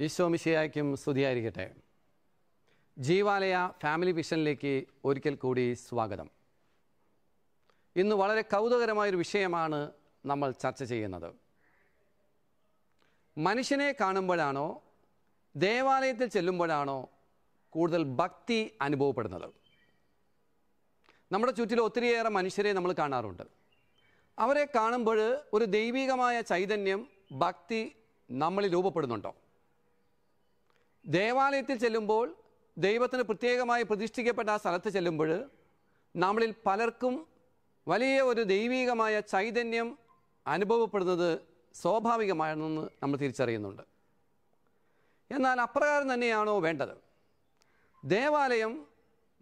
ഈശോമിശിയായ്ക്കും സ്തുതിയായിരിക്കട്ടെ. ജീവാലയ ഫാമിലി വിഷനിലേക്ക് ഒരിക്കൽ കൂടി സ്വാഗതം. ഇന്ന് വളരെ കൗതുകരമായൊരു വിഷയമാണ് നമ്മൾ ചർച്ച ചെയ്യുന്നത്. മനുഷ്യനെ കാണുമ്പോഴാണോ ദേവാലയത്തിൽ ചെല്ലുമ്പോഴാണോ കൂടുതൽ ഭക്തി അനുഭവപ്പെടുന്നത്? നമ്മുടെ ചുറ്റിലും ഒത്തിരിയേറെ മനുഷ്യരെ നമ്മൾ കാണാറുണ്ട്. അവരെ കാണുമ്പോൾ ഒരു ദൈവികമായ ചൈതന്യം ഭക്തി നമ്മളിൽ രൂപപ്പെടുന്നുണ്ടോ? ദേവാലയത്തിൽ ചെല്ലുമ്പോൾ ദൈവത്തിന് പ്രത്യേകമായി പ്രതിഷ്ഠിക്കപ്പെട്ട ആ സ്ഥലത്ത് ചെല്ലുമ്പോൾ നമ്മളിൽ പലർക്കും വലിയ ഒരു ദൈവീകമായ ചൈതന്യം അനുഭവപ്പെടുന്നത് സ്വാഭാവികമാണെന്ന് നമ്മൾ തിരിച്ചറിയുന്നുണ്ട്. എന്നാൽ അപ്രകാരം തന്നെയാണോ വേണ്ടത്? ദേവാലയം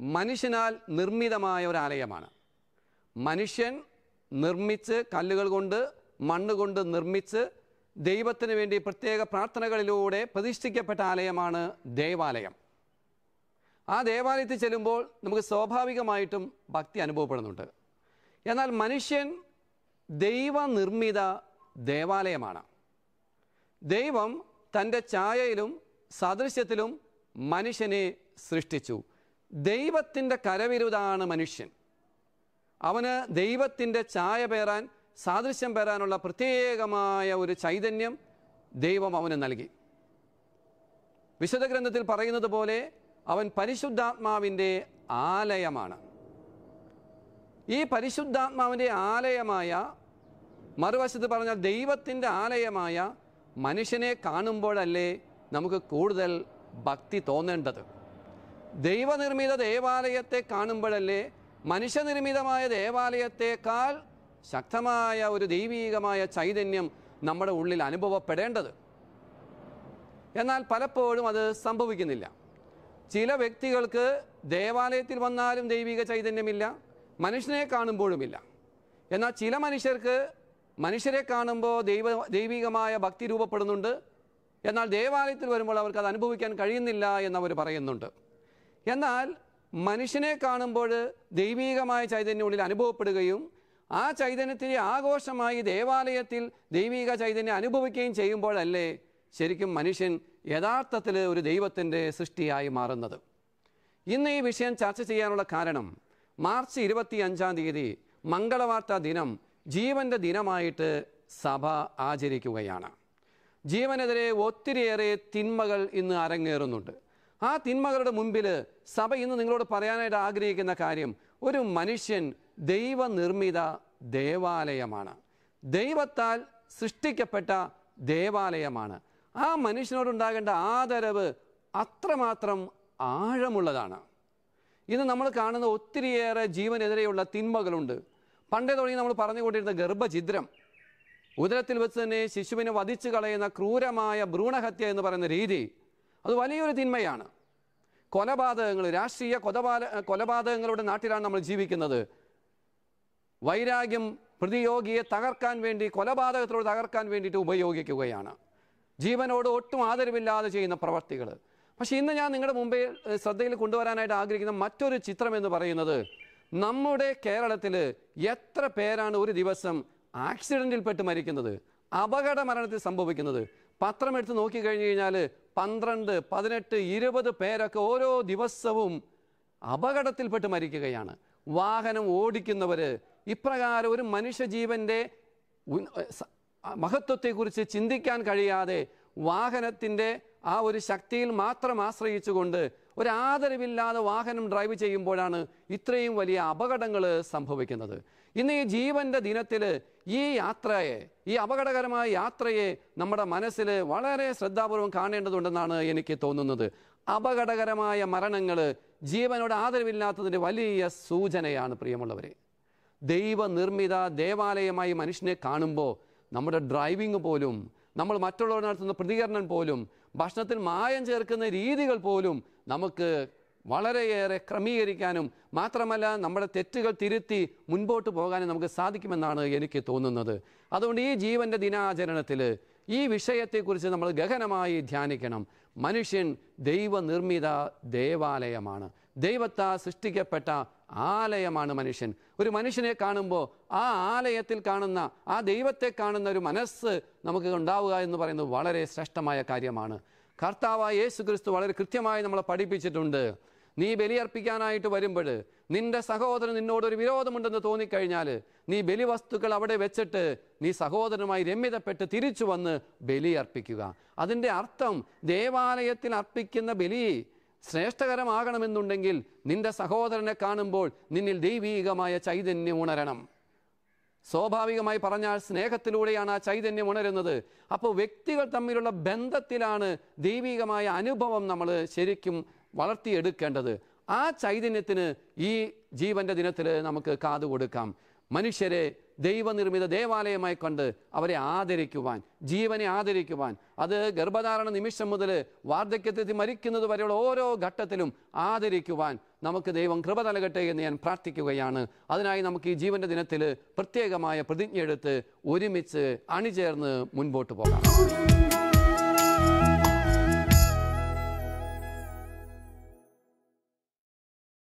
മനുഷ്യനാൽ നിർമ്മിതമായ ഒരു ആലയമാണ്. മനുഷ്യൻ നിർമ്മിച്ച് കല്ലുകൾ കൊണ്ട് മണ്ണ് കൊണ്ട് നിർമ്മിച്ച് ദൈവത്തിന് വേണ്ടി പ്രത്യേക പ്രാർത്ഥനകളിലൂടെ പ്രതിഷ്ഠിക്കപ്പെട്ട ആലയമാണ് ദേവാലയം. ആ ദേവാലയത്തിൽ ചെല്ലുമ്പോൾ നമുക്ക് സ്വാഭാവികമായിട്ടും ഭക്തി അനുഭവപ്പെടുന്നുണ്ട്. എന്നാൽ മനുഷ്യൻ ദൈവനിർമ്മിത ദേവാലയമാണ്. ദൈവം തന്റെ ഛായയിലും സദൃശ്യത്തിലും മനുഷ്യനെ സൃഷ്ടിച്ചു. ദൈവത്തിന്റെ കരവിരുതാണ് മനുഷ്യൻ. അവന് ദൈവത്തിന്റെ ഛായ പേറാൻ സാദൃശ്യം വരാനുള്ള പ്രത്യേകമായ ഒരു ചൈതന്യം ദൈവം അവന് നൽകി. വിശുദ്ധ ഗ്രന്ഥത്തിൽ പറയുന്നത് പോലെ അവൻ പരിശുദ്ധാത്മാവിന്റെ ആലയമാണ്. ഈ പരിശുദ്ധാത്മാവിന്റെ ആലയമായ മറുവശത്ത് പറഞ്ഞാൽ ദൈവത്തിന്റെ ആലയമായ മനുഷ്യനെ കാണുമ്പോഴല്ലേ നമുക്ക് കൂടുതൽ ഭക്തി തോന്നേണ്ടത്. ദൈവനിർമ്മിത ദേവാലയത്തെ കാണുമ്പോഴല്ലേ മനുഷ്യനിർമ്മിതമായ ദേവാലയത്തേക്കാൾ ശക്തമായ ഒരു ദൈവീകമായ ചൈതന്യം നമ്മുടെ ഉള്ളിൽ അനുഭവപ്പെടേണ്ടത്. എന്നാൽ പലപ്പോഴും അത് സംഭവിക്കുന്നില്ല. ചില വ്യക്തികൾക്ക് ദേവാലയത്തിൽ വന്നാലും ദൈവിക ചൈതന്യമില്ല മനുഷ്യനെ കാണുമ്പോഴുമില്ല. എന്നാൽ ചില മനുഷ്യർക്ക് മനുഷ്യരെ കാണുമ്പോൾ ദൈവ ദൈവികമായ ഭക്തി രൂപപ്പെടുന്നുണ്ട്. എന്നാൽ ദേവാലയത്തിൽ വരുമ്പോൾ അവർക്ക് അത് അനുഭവിക്കാൻ കഴിയുന്നില്ല എന്നവർ പറയുന്നുണ്ട്. എന്നാൽ മനുഷ്യനെ കാണുമ്പോൾ ദൈവീകമായ ചൈതന്യം ഉള്ളിൽ അനുഭവപ്പെടുകയും ആ ചൈതന്യത്തിന്റെ ആഘോഷമായി ദേവാലയത്തിൽ ദൈവിക ചൈതന്യം അനുഭവിക്കുകയും ചെയ്യുമ്പോഴല്ലേ ശരിക്കും മനുഷ്യൻ യഥാർത്ഥത്തിൽ ഒരു ദൈവത്തിന്റെ സൃഷ്ടിയായി മാറുന്നത്. ഇന്ന് ഈ വിഷയം ചർച്ച ചെയ്യാനുള്ള കാരണം മാർച്ച് ഇരുപത്തി അഞ്ചാം തീയതി മംഗളവാർത്ത ദിനം ജീവന്റെ ദിനമായിട്ട് സഭ ആചരിക്കുകയാണ്. ജീവനെതിരെ ഒത്തിരിയേറെ തിന്മകൾ ഇന്ന് അരങ്ങേറുന്നുണ്ട്. ആ തിന്മകളുടെ മുൻപിൽ സഭ ഇന്ന് നിങ്ങളോട് പറയാനായിട്ട് ആഗ്രഹിക്കുന്ന കാര്യം ഒരു മനുഷ്യൻ ദൈവനിർമ്മിത ദേവാലയമാണ്. ദൈവത്താൽ സൃഷ്ടിക്കപ്പെട്ട ദേവാലയമാണ്. ആ മനുഷ്യനോടുണ്ടാകേണ്ട ആദരവ് അത്രമാത്രം ആഴമുള്ളതാണ്. ഇന്ന് നമ്മൾ കാണുന്ന ഒത്തിരിയേറെ ജീവനെതിരെയുള്ള തിന്മകളുണ്ട്. പണ്ടേ തുടങ്ങി നമ്മൾ പറഞ്ഞുകൊണ്ടിരുന്ന ഗർഭഛിദ്രം ഉദരത്തിൽ വെച്ച് തന്നെ ശിശുവിനെ വധിച്ചു കളയുന്ന ക്രൂരമായ ഭ്രൂണഹത്യ എന്ന് പറയുന്ന രീതി അത് വലിയൊരു തിന്മയാണ്. കൊലപാതകങ്ങൾ രാഷ്ട്രീയ കൊലപാല കൊലപാതകങ്ങളുടെ നാട്ടിലാണ് നമ്മൾ ജീവിക്കുന്നത്. വൈരാഗ്യം പ്രതിയോഗിയെ തകർക്കാൻ വേണ്ടി കൊലപാതകത്തിലൂടെ തകർക്കാൻ വേണ്ടിയിട്ട് ഉപയോഗിക്കുകയാണ്. ജീവനോട് ഒട്ടും ആദരവില്ലാതെ ചെയ്യുന്ന പ്രവർത്തികൾ പക്ഷേ ഇന്ന് ഞാൻ നിങ്ങളുടെ മുമ്പേ ശ്രദ്ധയിൽ കൊണ്ടുവരാനായിട്ട് ആഗ്രഹിക്കുന്ന മറ്റൊരു ചിത്രം എന്ന് പറയുന്നത് നമ്മുടെ കേരളത്തിൽ എത്ര പേരാണ് ഒരു ദിവസം ആക്സിഡന്റിൽപ്പെട്ട് മരിക്കുന്നത് അപകട മരണത്തിൽ സംഭവിക്കുന്നത്? പത്രം എടുത്ത് നോക്കിക്കഴിഞ്ഞു കഴിഞ്ഞാൽ പന്ത്രണ്ട് പതിനെട്ട് ഇരുപത് പേരൊക്കെ ഓരോ ദിവസവും അപകടത്തിൽപ്പെട്ട് മരിക്കുകയാണ്. വാഹനം ഓടിക്കുന്നവർ ഇപ്രകാരം ഒരു മനുഷ്യജീവന്റെ മഹത്വത്തെക്കുറിച്ച് ചിന്തിക്കാൻ കഴിയാതെ വാഹനത്തിന്റെ ആ ഒരു ശക്തിയിൽ മാത്രം ആശ്രയിച്ചുകൊണ്ട് ഒരു ആദരവില്ലാതെ വാഹനം ഡ്രൈവ് ചെയ്യുമ്പോഴാണ് ഇത്രയും വലിയ അപകടങ്ങൾ സംഭവിക്കുന്നത്. ഇന്ന് ഈ ജീവന്റെ ദിനത്തിൽ ഈ യാത്രയെ ഈ അപകടകരമായ യാത്രയെ നമ്മുടെ മനസ്സിൽ വളരെ ശ്രദ്ധാപൂർവം കാണേണ്ടതുണ്ടെന്നാണ് എനിക്ക് തോന്നുന്നത്. അപകടകരമായ മരണങ്ങൾ ജീവനോട് ആദരവില്ലാത്തതിന്റെ വലിയ സൂചനയാണ് പ്രിയമുള്ളവരെ. ദൈവനിർമ്മിത ദേവാലയമായി മനുഷ്യനെ കാണുമ്പോൾ നമ്മുടെ ഡ്രൈവിംഗ് പോലും നമ്മൾ മറ്റുള്ളവർ നടത്തുന്ന പ്രതികരണം പോലും ഭക്ഷണത്തിൽ മായം ചേർക്കുന്ന രീതികൾ പോലും നമുക്ക് വളരെയേറെ ക്രമീകരിക്കാനും മാത്രമല്ല നമ്മുടെ തെറ്റുകൾ തിരുത്തി മുൻപോട്ട് പോകാനും നമുക്ക് സാധിക്കുമെന്നാണ് എനിക്ക് തോന്നുന്നത്. അതുകൊണ്ട് ഈ ജീവന്റെ ദിനാചരണത്തിൽ ഈ വിഷയത്തെക്കുറിച്ച് നമ്മൾ ഗഹനമായി ധ്യാനിക്കണം. മനുഷ്യൻ ദൈവനിർമ്മിത ദേവാലയമാണ്. ദൈവത്താൽ സൃഷ്ടിക്കപ്പെട്ട ആലയമാണ് മനുഷ്യൻ. ഒരു മനുഷ്യനെ കാണുമ്പോൾ ആ ആലയത്തിൽ കാണുന്ന ആ ദൈവത്തെ കാണുന്ന ഒരു മനസ്സ് നമുക്ക് ഉണ്ടാവുക എന്ന് പറയുന്നത് വളരെ ശ്രേഷ്ഠമായ കാര്യമാണ്. കർത്താവായ യേശു ക്രിസ്തു വളരെ കൃത്യമായി നമ്മളെ പഠിപ്പിച്ചിട്ടുണ്ട്. നീ ബലിയർപ്പിക്കാനായിട്ട് വരുമ്പോൾ നിന്റെ സഹോദരൻ നിന്നോടൊരു വിരോധമുണ്ടെന്ന് തോന്നിക്കഴിഞ്ഞാൽ നീ ബലിവസ്തുക്കൾ അവിടെ വെച്ചിട്ട് നീ സഹോദരനുമായി രമ്യതപ്പെട്ട് തിരിച്ചു വന്ന് ബലിയർപ്പിക്കുക. അതിന്റെ അർത്ഥം ദേവാലയത്തിൽ അർപ്പിക്കുന്ന ബലി ശ്രേഷ്ഠകരമാകണമെന്നുണ്ടെങ്കിൽ നിന്റെ സഹോദരനെ കാണുമ്പോൾ നിന്നിൽ ദൈവീകമായ ചൈതന്യം ഉണരണം. സ്വാഭാവികമായി പറഞ്ഞാൽ സ്നേഹത്തിലൂടെയാണ് ആ ചൈതന്യം ഉണരുന്നത്. അപ്പോൾ വ്യക്തികൾ തമ്മിലുള്ള ബന്ധത്തിലാണ് ദൈവികമായ അനുഭവം നമ്മൾ ശരിക്കും വളർത്തിയെടുക്കേണ്ടത്. ആ ചൈതന്യത്തിന് ഈ ജീവന്റെ ദിനത്തിൽ നമുക്ക് കാതു കൊടുക്കാം മനുഷ്യരെ ദൈവനിർമ്മിത ദേവാലയമായി കണ്ട് അവരെ ആദരിക്കുവാൻ ജീവനെ ആദരിക്കുവാൻ അത് ഗർഭധാരണ നിമിഷം മുതൽ വാർദ്ധക്യത്തിൽ മരിക്കുന്നത് വരെയുള്ള ഓരോ ഘട്ടത്തിലും ആദരിക്കുവാൻ നമുക്ക് ദൈവം കൃപ നൽകട്ടെ എന്ന് ഞാൻ പ്രാർത്ഥിക്കുകയാണ്. അതിനായി നമുക്ക് ഈ ജീവന്റെ ദിനത്തിൽ പ്രത്യേകമായ പ്രതിജ്ഞയെടുത്ത് ഒരുമിച്ച് അണിചേർന്ന് മുൻപോട്ട് പോകാം.